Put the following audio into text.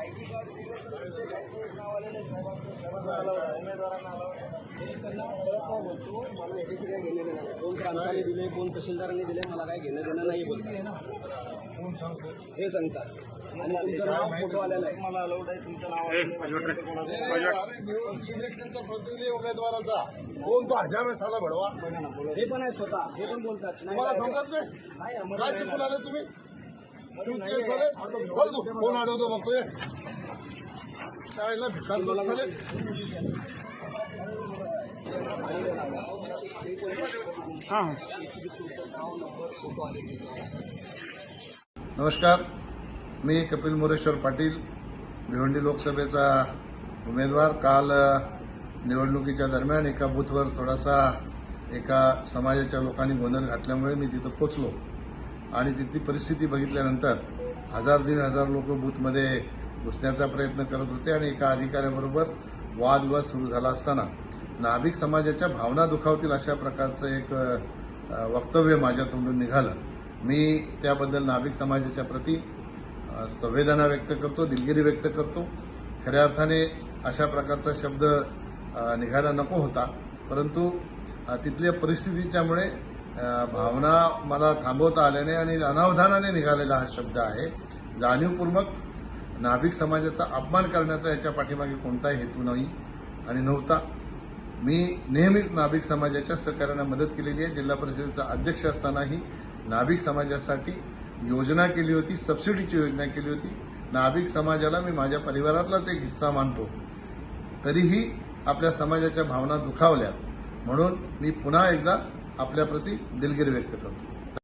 ID card కావాలి मला याच्याशी काही घेणं देणं नाही? कोण प्रांताने दिले कोण तहसीलदारांनी दिले मला काय घेणं देणं नाही बोलतात हे सांगता आणि तुमचं नाव फोटो आलेलं आहे मला अलाउड आहे तुमचं नाव इलेक्शनचा प्रतिनिधी उमेदवाराचा कोण तो हजार आला भडवा हे पण आहे स्वतः हे पण बोलतात मला तुम्हाला नाही, काय शिकून आले तुम्ही कोण अडवतो बघतोय. त्यावेळेला भिकार नमस्कार. मी कपिल मोरेश्वर पाटील भिवंडी लोकसभेचा उमेदवार. काल निवडणुकीच्या दरम्यान एका बूथवर थोडासा एका समाजाच्या लोकांनी गोंधळ घातल्यामुळे मी तिथं पोचलो. आणि तिथली परिस्थिती बघितल्यानंतर हजार दीड हजार लोक बूथमध्ये घुसण्याचा प्रयत्न करत होते आणि एका अधिकाऱ्याबरोबर वादविवाद सुरू झाला असताना नाभिक समाजाच्या भावना दुखावतील अशा प्रकारचं एक वक्तव्य माझ्या तोंडून निघालं. मी त्याबद्दल नाभिक समाजाच्या प्रती संवेदना व्यक्त करतो दिलगिरी व्यक्त करतो. खऱ्या अर्थाने अशा प्रकारचा शब्द निघायला नको होता. परंतु तिथल्या परिस्थितीच्यामुळे भावना मला थांबवता आल्याने आणि अनावधानाने निघालेला हा शब्द आहे. जाणीवपूर्वक नाभिक समाजाचा अपमान करण्याचा याच्या पाठीमागे कोणताही हेतू नाही आणि नव्हता. मी नेहमीच नाभिक समाजाच्या सहकार्यानं मदत केलेली आहे. जिल्हा परिषदेचा अध्यक्ष असतानाही नाभिक समाजासाठी योजना केली होती सबसिडीची योजना केली होती. नाभिक समाजाला मी माझ्या परिवारातलाच एक हिस्सा मानतो. तरीही आपल्या समाजाच्या भावना दुखावल्या म्हणून मी पुन्हा एकदा आपल्याप्रती दिलगिरी व्यक्त करतो.